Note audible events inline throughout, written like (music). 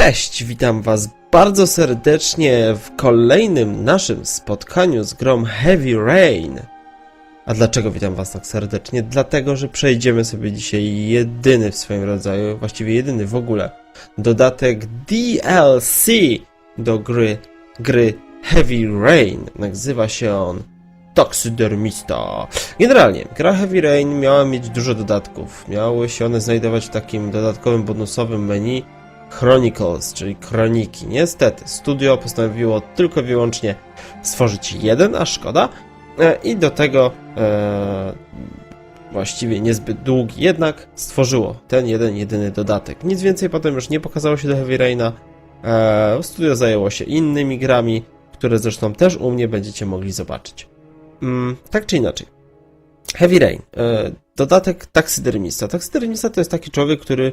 Cześć, witam Was bardzo serdecznie w kolejnym naszym spotkaniu z grą Heavy Rain. A dlaczego witam Was tak serdecznie? Dlatego, że przejdziemy sobie dzisiaj jedyny w swoim rodzaju, właściwie jedyny w ogóle, dodatek DLC do gry, gry Heavy Rain. Nazywa się on Toxydermista. Generalnie, gra Heavy Rain miała mieć dużo dodatków. Miały się one znajdować w takim dodatkowym bonusowym menu Chronicles, czyli kroniki. Niestety, studio postanowiło tylko i wyłącznie stworzyć jeden, a szkoda. E, I do tego e, właściwie niezbyt długi, jednak stworzyło ten jeden, jedyny dodatek. Nic więcej potem już nie pokazało się do Heavy Raina. E, studio zajęło się innymi grami, które zresztą też u mnie będziecie mogli zobaczyć. Mm, tak czy inaczej. Heavy Rain. E, dodatek taksydermista. Taksydermista to jest taki człowiek, który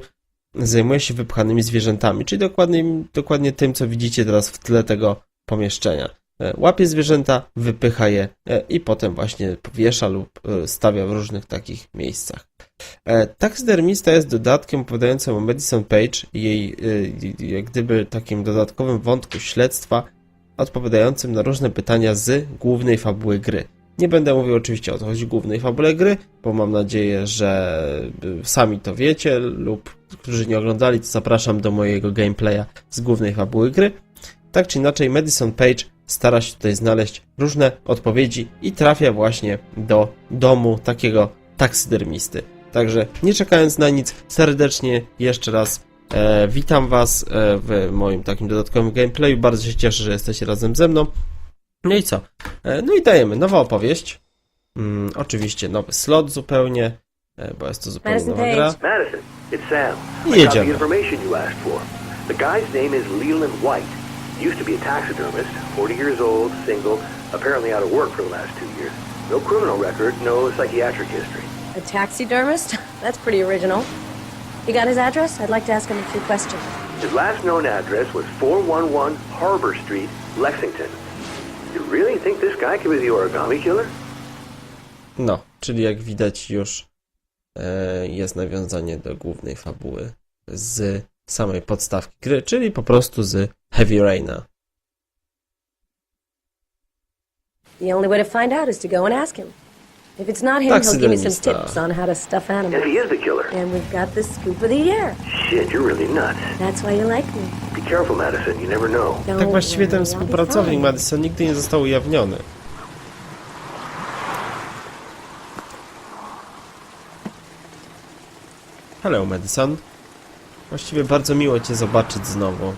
zajmuje się wypchanymi zwierzętami, czyli dokładnie, dokładnie tym, co widzicie teraz w tle tego pomieszczenia. E, Łapie zwierzęta, wypycha je e, i potem właśnie powiesza lub e, stawia w różnych takich miejscach. Taxidermista jest dodatkiem opowiadającym o Madison Page jej jak gdyby takim dodatkowym wątku śledztwa odpowiadającym na różne pytania z głównej fabuły gry. Nie będę mówił oczywiście o co chodzi głównej fabule gry, bo mam nadzieję, że y, sami to wiecie lub którzy nie oglądali, to zapraszam do mojego gameplaya z głównej fabuły gry. Tak czy inaczej, Madison Page stara się tutaj znaleźć różne odpowiedzi i trafia właśnie do domu takiego taksydermisty. Także nie czekając na nic, serdecznie jeszcze raz e, witam Was e, w moim takim dodatkowym gameplayu. Bardzo się cieszę, że jesteście razem ze mną. No i co? E, No i dajemy nowa opowieść. Mm, oczywiście nowy slot zupełnie, e, bo jest to zupełnie Madison nowa gra. Page. Madison, it's Sam. I Jedziemy. the information you asked for. The guy's name is Leland White. Used to be a taxidermist, 40 years old, single, apparently out of work for the last two years. No criminal record, no psychiatric history. A taxidermist? (laughs) That's pretty original. You got his address? I'd like to ask him a few questions. His last known address was 411 Harbor Street, Lexington. You really think this guy could be the origami killer? No, czyli jak widać już e, jest nawiązanie do głównej fabuły z samej podstawki gry, czyli po prostu z Heavy Raina. The only way to find out is to go and ask him. If it's not him, he'll give me some Taxidermista. tips on how to stuff If animals. he is the killer, And we've got the scoop of the year. shit, you're really nuts. That's why you like me. Be careful, Madison, you never know. Don't Tak właściwie ten worry, I'll be współpracownik fine. Madison nigdy nie został ujawniony. Hello Madison. Właściwie bardzo miło Cię zobaczyć znowu.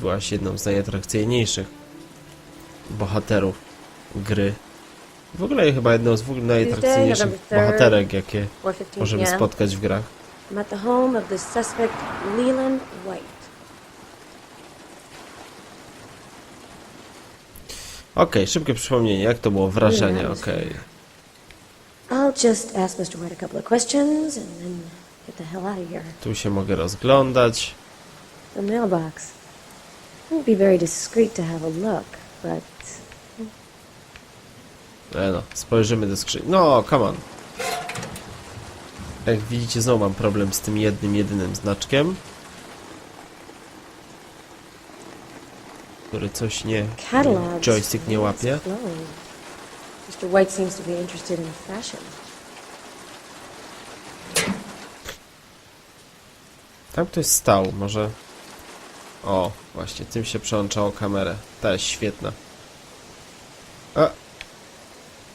Byłaś jedną z najatrakcyjniejszych bohaterów gry. W ogóle chyba jedną z w ogóle najatrakcyjniejszych bohaterek, jakie 4:15 możemy spotkać w grach. I'm at the home of the suspect, Leland White. Okej, szybkie przypomnienie, jak to było wrażenie, Nie, okej. I'll just ask Mr. White a couple of questions and then get the hell out of here. Tu się mogę rozglądać. The mailbox. It would be very discreet to have a look, but E no, spojrzymy do skrzyni. No, come on. Jak widzicie, znowu mam problem z tym jednym, jedynym znaczkiem. Który coś nie... Joystick nie łapie. Mr. White seems to be interested in fashion. Tam ktoś stał, może... O, właśnie, tym się przełączało kamerę. Ta jest świetna. A,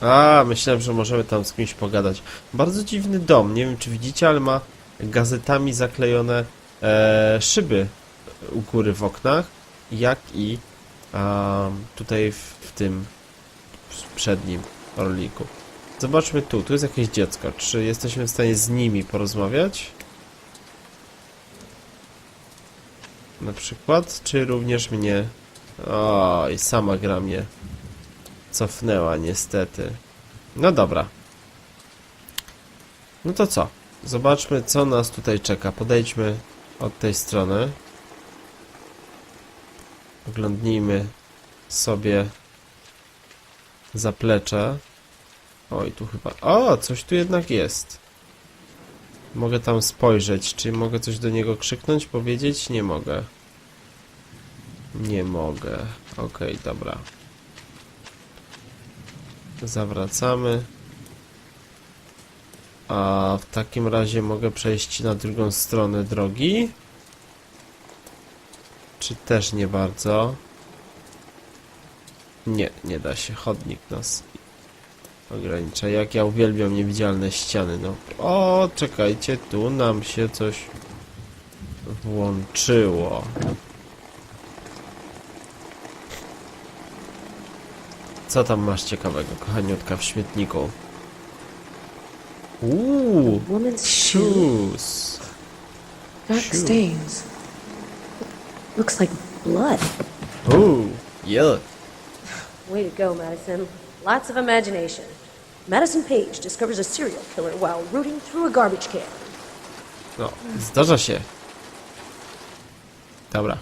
A, myślałem, że możemy tam z kimś pogadać. Bardzo dziwny dom, nie wiem czy widzicie, ale ma gazetami zaklejone e, szyby u góry w oknach, jak i tutaj w, w tym przednim orliku. Zobaczmy tu, tu jest jakieś dziecko. Czy jesteśmy w stanie z nimi porozmawiać? Na przykład, czy również mnie... O, i sama gra mnie cofnęła niestety. No dobra. No to co? Zobaczmy, co nas tutaj czeka. Podejdźmy od tej strony. Oglądnijmy sobie zaplecze. Oj, tu chyba... O, coś tu jednak jest. Mogę tam spojrzeć. Czy mogę coś do niego krzyknąć, powiedzieć? Nie mogę. Nie mogę. Okej, dobra. Zawracamy. A w takim razie mogę przejść na drugą stronę drogi? Czy też nie bardzo? Nie, nie da się. Chodnik nas ogranicza. Jak ja uwielbiam niewidzialne ściany. No. O, czekajcie, tu nam się coś włączyło. Co tam masz ciekawego, kochaniutka, w śmietniku? Uuu, shoes. Dark stains. Looks like blood. Uuu, yeah. Way to go, Madison. Lots of imagination. Madison Page discovers a serial killer while rooting through a garbage can. No, zdarza się. Dobra.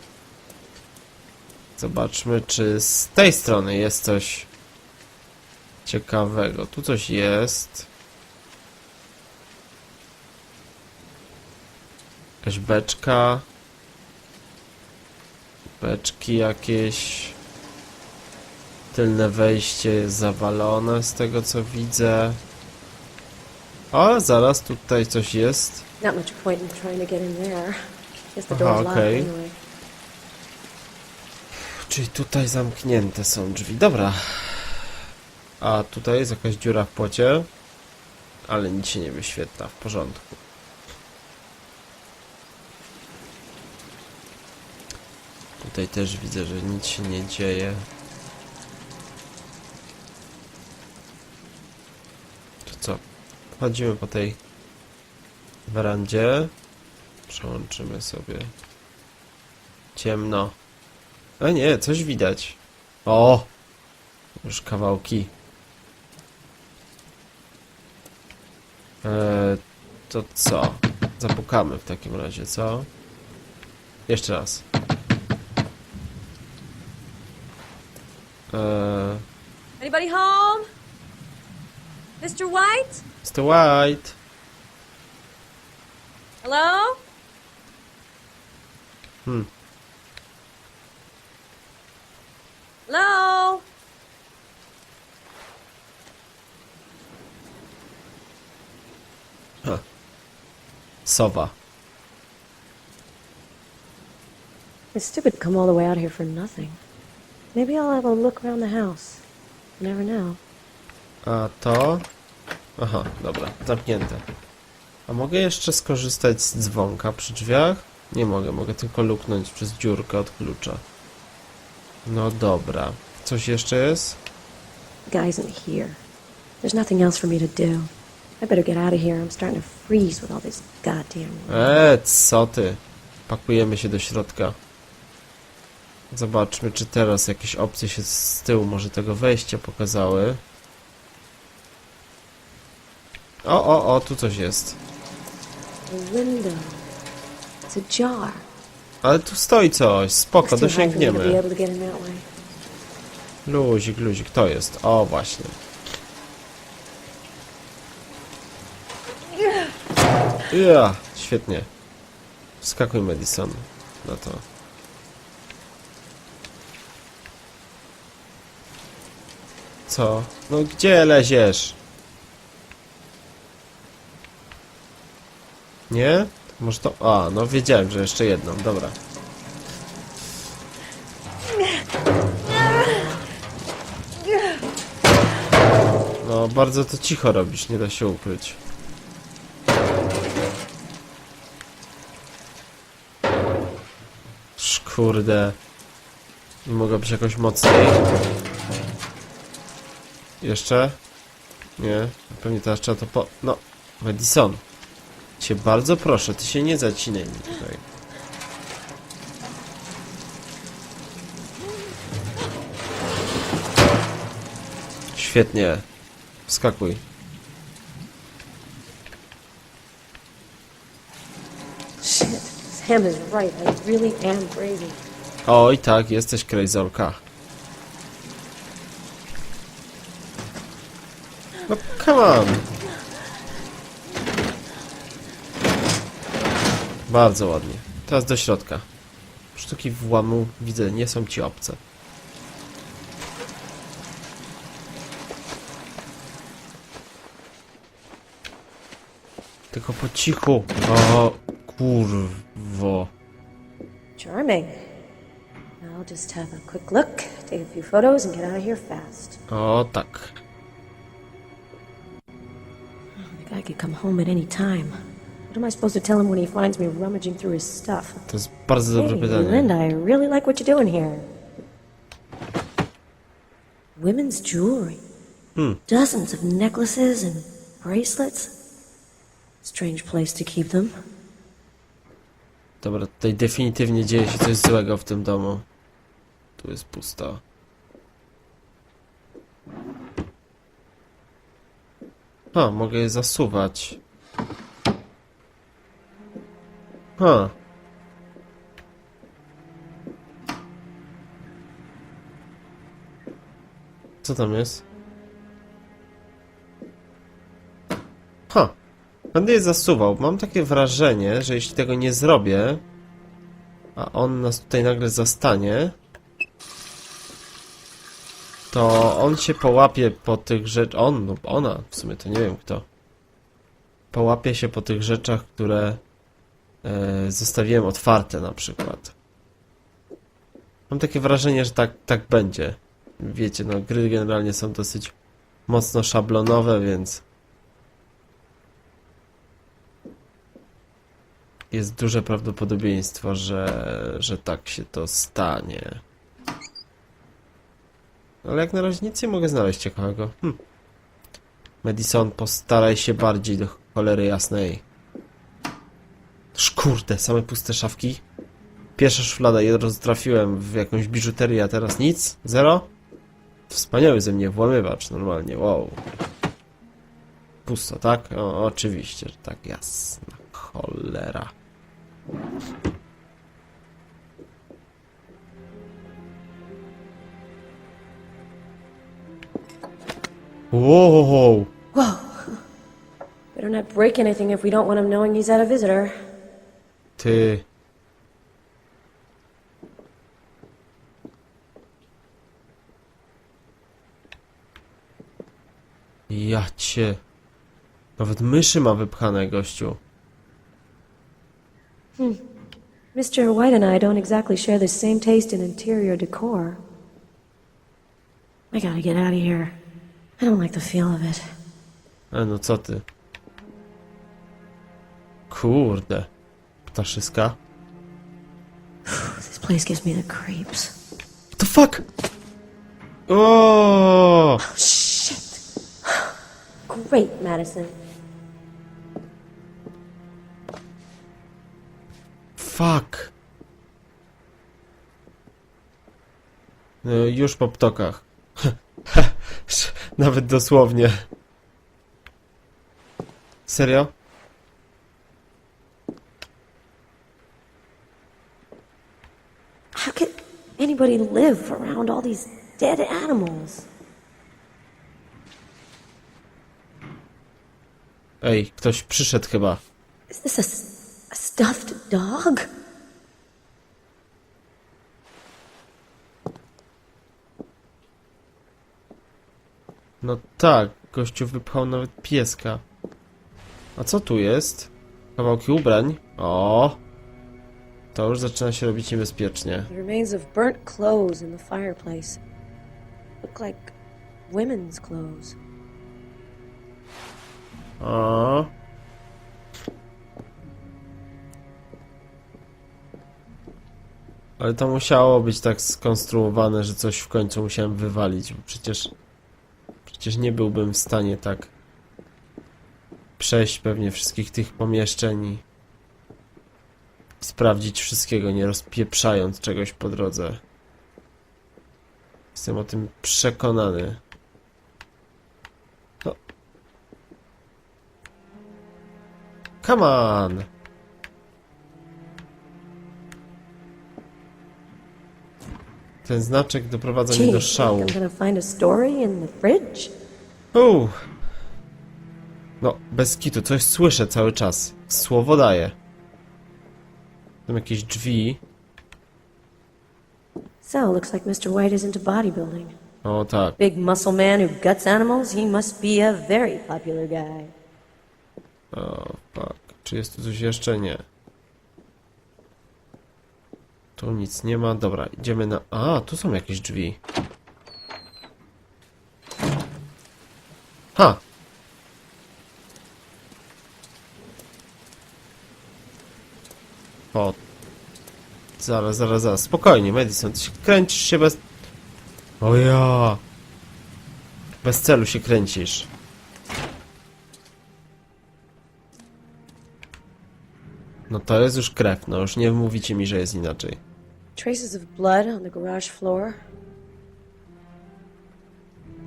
Zobaczmy, czy z tej strony jest coś ciekawego. Tu coś jest. Jakaś beczka. Beczki jakieś. Tylne wejście jest zawalone z tego co widzę. O, zaraz tutaj coś jest. Not much point in trying to get in there. Guess the Aha, okej. anyway. Czyli tutaj zamknięte są drzwi. Dobra. A tutaj jest jakaś dziura w płocie. Ale nic się nie wyświetla. W porządku. Tutaj też widzę, że nic się nie dzieje. To co? Chodzimy po tej werandzie. Przełączymy sobie. Ciemno. A nie, coś widać. O! Już kawałki. Eee, to co? Zapukamy w takim razie, co? Jeszcze raz. Eee, Anybody home? Mr. White? Mr. White! Hello? Hmm. Hello? Sowa. It's stupid to come all the way out here for nothing. Maybe I'll have a look around the house. You never know. A to... Aha, dobra, zamknięte. A mogę jeszcze skorzystać z dzwonka przy drzwiach? Nie mogę, mogę tylko luknąć przez dziurkę od klucza. No dobra. Coś jeszcze jest? The guy isn't here. There's nothing else for me to do. I better get out of here. I'm starting to freeze with all this goddamn. Eee, co ty? Pakujemy się do środka. Zobaczmy, czy teraz jakieś opcje się z tyłu może tego wejścia pokazały. O, o, o, tu coś jest. Ale tu stoi coś, spoko, dosięgniemy. Luzik, luzik, to jest. O, właśnie. Ja, świetnie. Wskakuj, Madison, na to. Co? No gdzie leziesz? Nie? Może to... A, no wiedziałem, że jeszcze jedną, dobra. No, bardzo to cicho robisz, nie da się ukryć. Szkurde. Nie mogę być jakoś mocniej. Jeszcze? Nie. Pewnie teraz trzeba to po... No, Madison. Cię bardzo proszę, ty się nie zacinaj mi tutaj. Świetnie. Wskakuj. Sam is right. I really am crazy. Oj, tak, jesteś krejzolka. No, come on. Bardzo ładnie. Teraz do środka. Sztuki włamu, widzę, nie są ci obce. Tylko po cichu. O, kurwo. Charming. I'll just have a quick look, take a few photos, and get out of here fast. O, tak. Oh, the guy could come home at any time. What am I supposed to tell him when he finds me rummaging through his stuff? To jest bardzo dobre Hey, pytanie. Linda, I really like what you're doing here. Women's jewelry. Hmm. Dozens of necklaces and bracelets. Strange place to keep them. Dobra, tutaj definitywnie dzieje się coś złego w tym domu. Tu jest pusto. A, mogę je zasuwać. Ha. Co tam jest? Będę je zasuwał. Mam takie wrażenie, że jeśli tego nie zrobię, a on nas tutaj nagle zastanie, to on się połapie po tych rzeczach. On lub ona, w sumie to nie wiem kto. Połapie się po tych rzeczach, które e, zostawiłem otwarte na przykład. Mam takie wrażenie, że tak, tak będzie. Wiecie, no gry generalnie są dosyć mocno szablonowe, więc jest duże prawdopodobieństwo, że, że tak się to stanie. Ale jak na razie nic nie mogę znaleźć ciekawego. Hm. Madison, postaraj się bardziej do cholery jasnej. Szkurde, same puste szafki. Pierwsza szuflada, je roztrafiłem w jakąś biżuterię, a teraz nic? Zero? Wspaniały ze mnie włamywacz, normalnie, wow. Pusto, tak? O, oczywiście, że tak, jasna cholera. Wow! Better not break anything if we don't want him knowing he's had a visitor. Ty. Ja cię. Nawet myszy ma wypchane, gościu. Hmm. Mr. White and I don't exactly share the same taste in interior decor. I gotta get out of here. I don't like the feel of it. E, no co ty? Kurde. Ptaszyska? (sighs) This place gives me the creeps. What the fuck? Oh. oh shit. (sighs) Great, Madison. Fuck. No, już po ptokach. (laughs) Nawet dosłownie. Serio? How could anybody live around all these dead animals? Ej, ktoś przyszedł chyba. Is this a stuffed dog? No tak, gościu wypchał nawet pieska. A co tu jest? Kawałki ubrań? O! To już zaczyna się robić niebezpiecznie. The remains of burnt clothes in the fireplace. Look like women's clothes. O. Ale to musiało być tak skonstruowane, że coś w końcu musiałem wywalić, bo przecież przecież nie byłbym w stanie tak przejść pewnie wszystkich tych pomieszczeń i sprawdzić wszystkiego, nie rozpieprzając czegoś po drodze. Jestem o tym przekonany. No. Come on! Ten znaczek doprowadza mnie do szału. Uff. No, bez kitu, coś słyszę cały czas. Słowo daję. Tam jakieś drzwi. So, looks like Mr. White is into bodybuilding. O tak. Big muscle man who guts animals? He must be a very popular guy. O, fuck. Czy jest tu coś jeszcze? Nie. Tu nic nie ma. Dobra, idziemy na... A, tu są jakieś drzwi. Ha! O. Zaraz, zaraz, zaraz. Spokojnie, Madison. Ty się kręcisz się bez... O ja! Bez celu się kręcisz. No to jest już krew, no już nie mówicie mi, że jest inaczej. Traces of blood on the garage floor.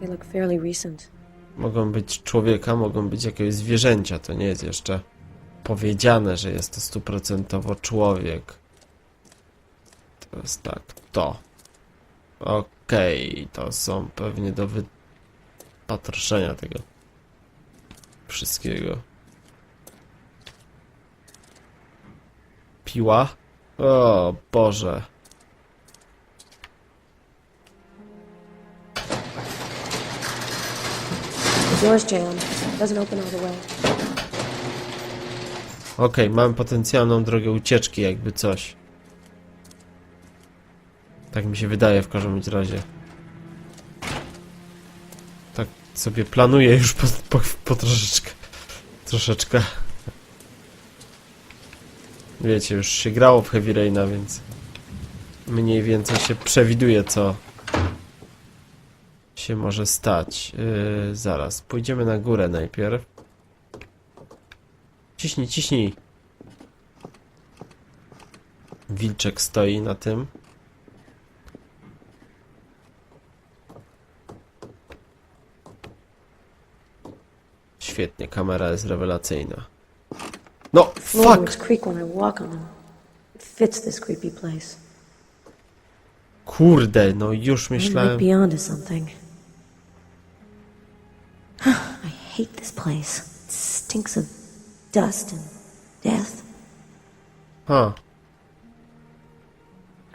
They look fairly recent. Mogą być człowieka, mogą być jakiegoś zwierzęcia, to nie jest jeszcze powiedziane, że jest to stuprocentowo człowiek. To jest tak, to. Okej, to są pewnie do wypatroszenia tego wszystkiego. Piła? O Boże. Door's jammed. Doesn't open all the way. Okej, mamy potencjalną drogę ucieczki, jakby coś. Tak mi się wydaje w każdym razie. Tak sobie planuję już po, po, po troszeczkę. Troszeczkę. Wiecie, już się grało w Heavy Raina, więc mniej więcej się przewiduje, co się może stać. Yy, zaraz, pójdziemy na górę najpierw. Ciśnij, ciśnij. Wilczek stoi na tym. Świetnie, kamera jest rewelacyjna. No, Floorboards fuck! Kurde, no już myślałem... be onto something. I hate this place. It stinks of dust and death. Huh.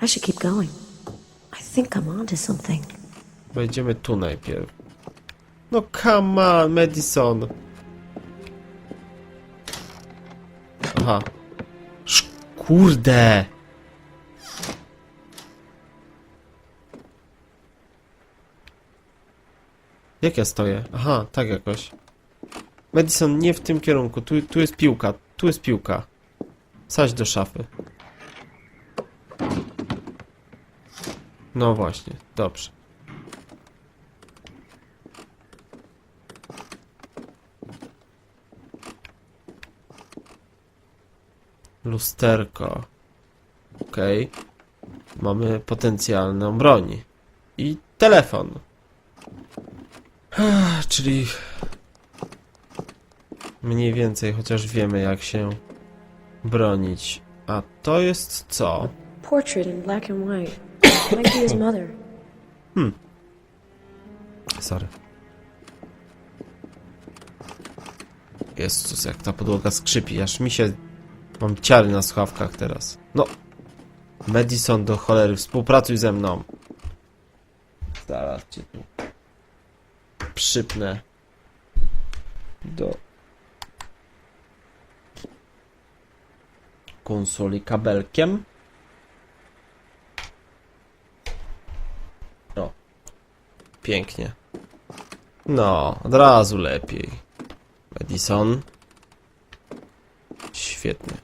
I should keep going. I think I'm onto something. wejdziemy tu najpierw. No come on, Madison. Aha. Sz kurde. Jak ja stoję? Aha, tak jakoś. Madison, nie w tym kierunku. Tu, tu jest piłka. Tu jest piłka. Sadź do szafy. No właśnie, dobrze. Lusterko. Okej. Mamy potencjalną broń. I telefon. Ah, Czyli mniej więcej chociaż wiemy jak się bronić. A to jest co? Portrait in black and white. Might be his mother. (coughs) Sorry. Jezus, jak ta podłoga skrzypi, aż mi się... Mam ciary na słuchawkach teraz. No. Madison do cholery, współpracuj ze mną. Zaraz cię tu przypnę do konsoli kabelkiem. O. Pięknie. No, od razu lepiej. Madison. Świetnie.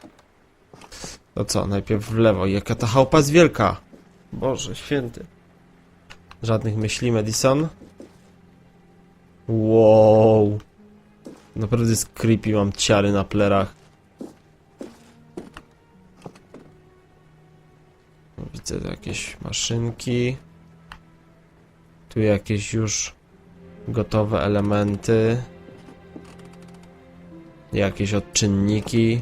No co, najpierw w lewo. Jaka ta chałupa jest wielka. Boże, święty. Żadnych myśli, Madison. Wow. Naprawdę jest creepy, mam ciary na plerach. Widzę jakieś maszynki. Tu jakieś już gotowe elementy. Jakieś odczynniki.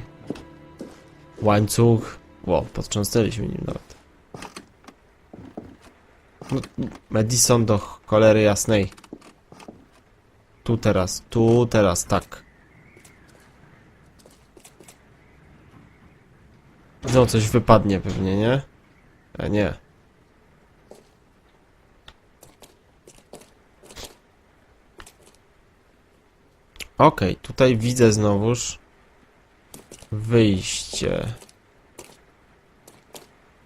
Łańcuch. Ło, podtrząsnęliśmy nim nawet. Madison do cholery jasnej. Tu teraz, tu teraz, tak. No, coś wypadnie pewnie, nie? A nie. Okej, tutaj widzę znowuż wyjście.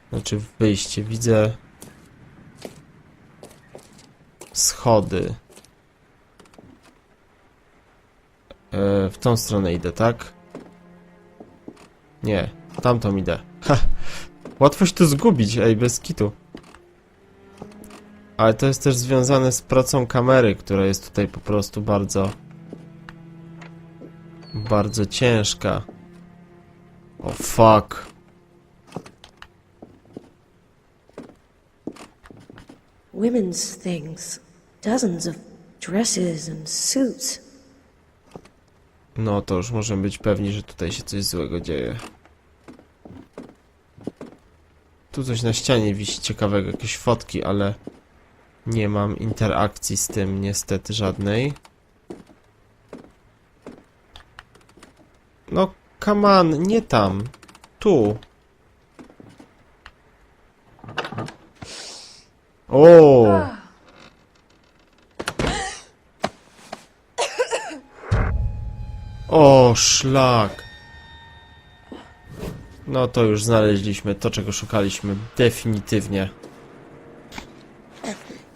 Znaczy wyjście, widzę schody. E, w tą stronę idę, tak? Nie, tamtą idę. Ha! Łatwo się tu zgubić, ej, bez kitu. Ale to jest też związane z pracą kamery, która jest tutaj po prostu bardzo... Bardzo ciężka. O fuck. Women's things. Dozens of dresses and suits. No to już możemy być pewni, że tutaj się coś złego dzieje. Tu coś na ścianie wisi ciekawego, jakieś fotki, ale nie mam interakcji z tym niestety żadnej. No, on, nie tam. Tu. O! O, szlak. No to już znaleźliśmy to, czego szukaliśmy. Definitywnie.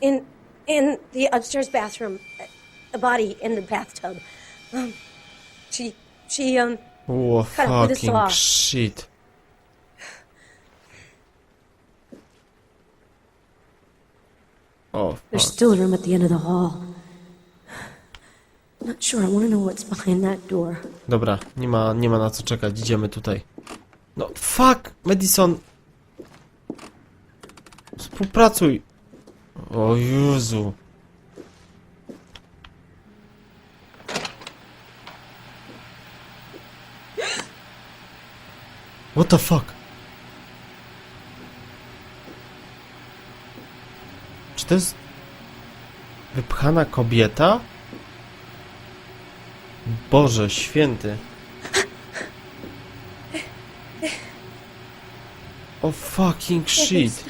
In in the upstairs bathroom, a body in the bathtub. Um, she she um O, Cut it with a fucking saw. shit. O, There's fuck. still a room at the end of the hall. Sure. I want to know what's behind that door. Dobra, nie ma, nie ma na co czekać, idziemy tutaj. No, fuck! Madison! Współpracuj! O Jezu. What the fuck? Czy to jest wypchana kobieta? Boże święty. O fucking shit.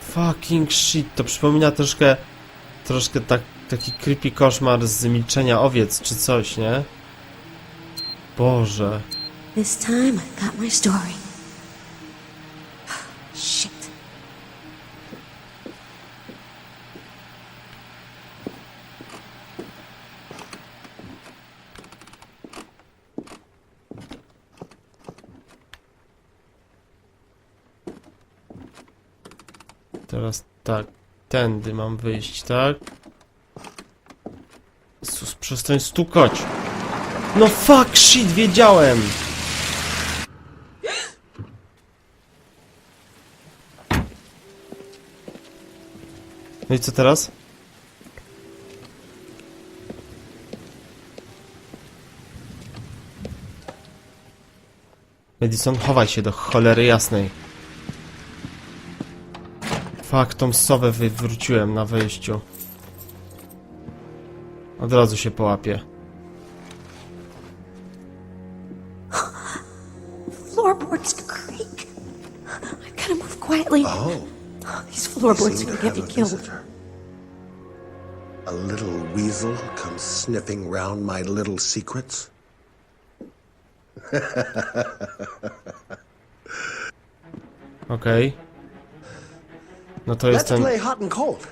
Fucking shit. To przypomina troszkę, troszkę tak, taki creepy koszmar z milczenia owiec czy coś, nie? Boże. This time I got my story. Shit. Teraz tak. Tędy mam wyjść, tak? Sus, przestań stukać. No fuck shit, wiedziałem! No i co teraz? Madison, chowaj się do cholery jasnej. Fuck, tą sowę wywróciłem na wejściu. Od razu się połapie. Floorboards creak. I've gotta move quietly. Oh, oh These floorboards seem are gonna get me killed. visitor. A little weasel comes sniffing round my little secrets. (laughs) Okej. No to jest Let's ten... play hot and cold.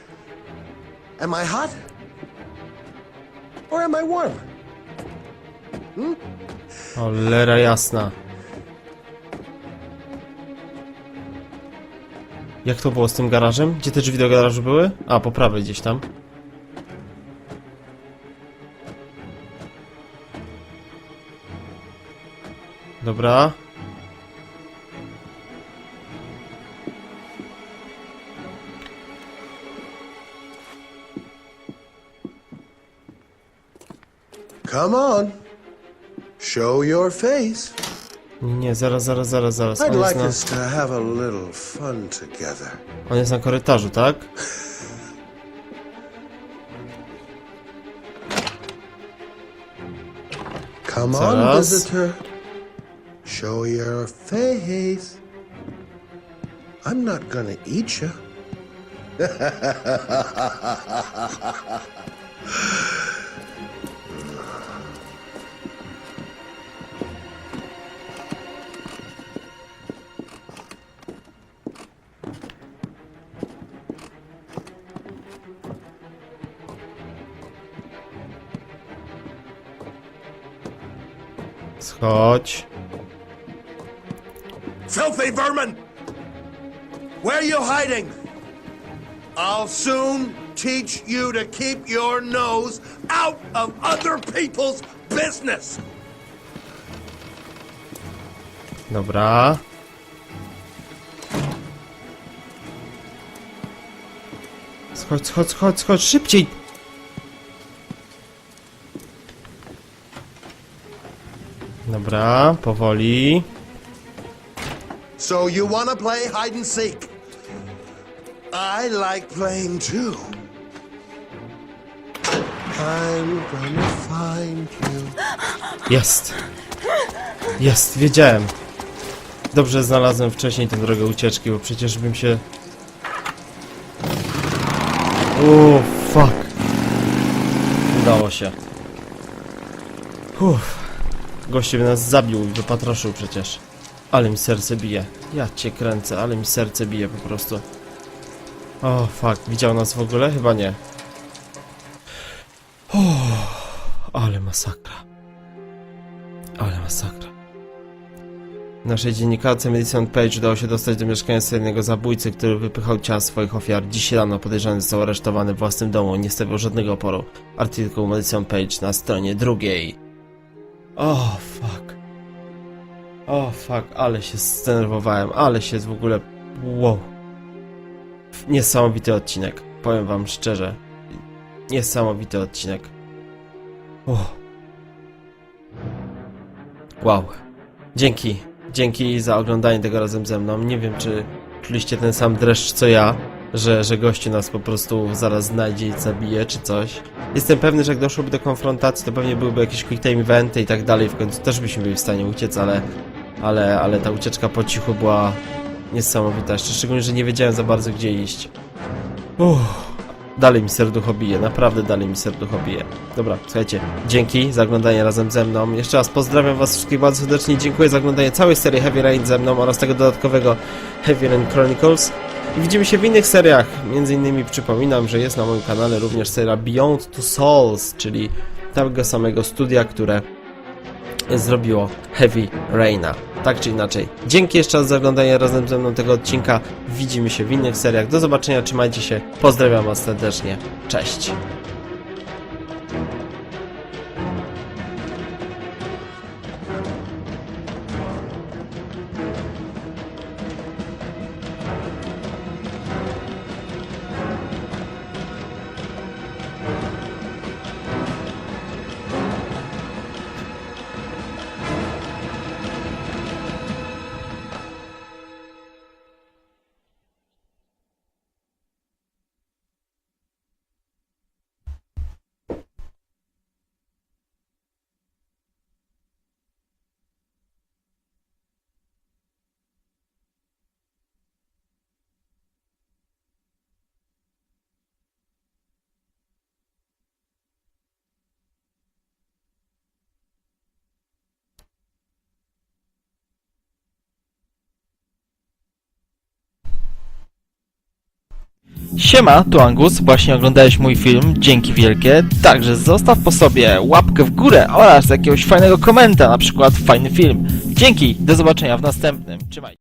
Am I hot? Or am I warm? Hmm? Cholera jasna. Jak to było z tym garażem? Gdzie te drzwi do garażu były? A, po prawej gdzieś tam. Dobra. Come on. Show your face. Nie, nie, zaraz, zaraz, zaraz, zaraz. I'd On jest, like na, us to have a little fun together. on jest na korytarzu, tak? Come on, Zaraz. visitor. Show your face. I'm not gonna eat you. (laughs) Schodź. Filthy vermin! Where are you hiding? I'll soon teach you to keep your nose out of other people's business. Dobra. Schodź, schodź, schodź, schodź, szybciej! Dobra, powoli. So you want to play hide and seek? I like playing too. I'm gonna find you. Jest. Jest, wiedziałem. Dobrze znalazłem wcześniej tę drogę ucieczki, bo przecież bym się... O, fuck. Udało się. Uff. Gościu nas zabił i wypatroszył przecież. Ale mi serce bije. Ja cię kręcę, ale mi serce bije po prostu. O, fuck. Widział nas w ogóle? Chyba nie. Uff. Ale masakra. Ale masakra. Naszej dziennikarce Madison Page udało się dostać do mieszkania seryjnego zabójcy, który wypychał ciała swoich ofiar. Dziś rano podejrzany został aresztowany w własnym domu, nie stawiał żadnego oporu. Artykuł Madison Page na stronie drugiej. O, fuck. O, fuck, ale się zdenerwowałem, ale się w ogóle... Wow. Niesamowity odcinek, powiem wam szczerze. Niesamowity odcinek. Wow. Dzięki. Dzięki za oglądanie tego razem ze mną. Nie wiem, czy czuliście ten sam dreszcz co ja, że, że gościu nas po prostu zaraz znajdzie i zabije, czy coś. Jestem pewny, że jak doszłoby do konfrontacji, to pewnie byłyby jakieś quick time eventy i tak dalej. W końcu też byśmy byli w stanie uciec, ale, ale, ale ta ucieczka po cichu była niesamowita. Szczególnie, że nie wiedziałem za bardzo, gdzie iść. Uff. Dalej mi serducho bije, naprawdę dalej mi serducho bije. Dobra, słuchajcie, dzięki za oglądanie razem ze mną. Jeszcze raz pozdrawiam was wszystkich bardzo serdecznie. Dziękuję za oglądanie całej serii Heavy Rain ze mną oraz tego dodatkowego Heavy Rain Chronicles. I widzimy się w innych seriach. Między innymi przypominam, że jest na moim kanale również seria Beyond Two Souls, czyli tego samego studia, które zrobiło Heavy Raina. Tak czy inaczej. Dzięki jeszcze raz za oglądanie razem ze mną tego odcinka. Widzimy się w innych seriach. Do zobaczenia, trzymajcie się. Pozdrawiam Was serdecznie. Cześć. Siema, tu Angus, właśnie oglądałeś mój film, dzięki wielkie. Także zostaw po sobie łapkę w górę oraz jakiegoś fajnego komenta, na przykład fajny film. Dzięki, do zobaczenia w następnym. Trzymaj.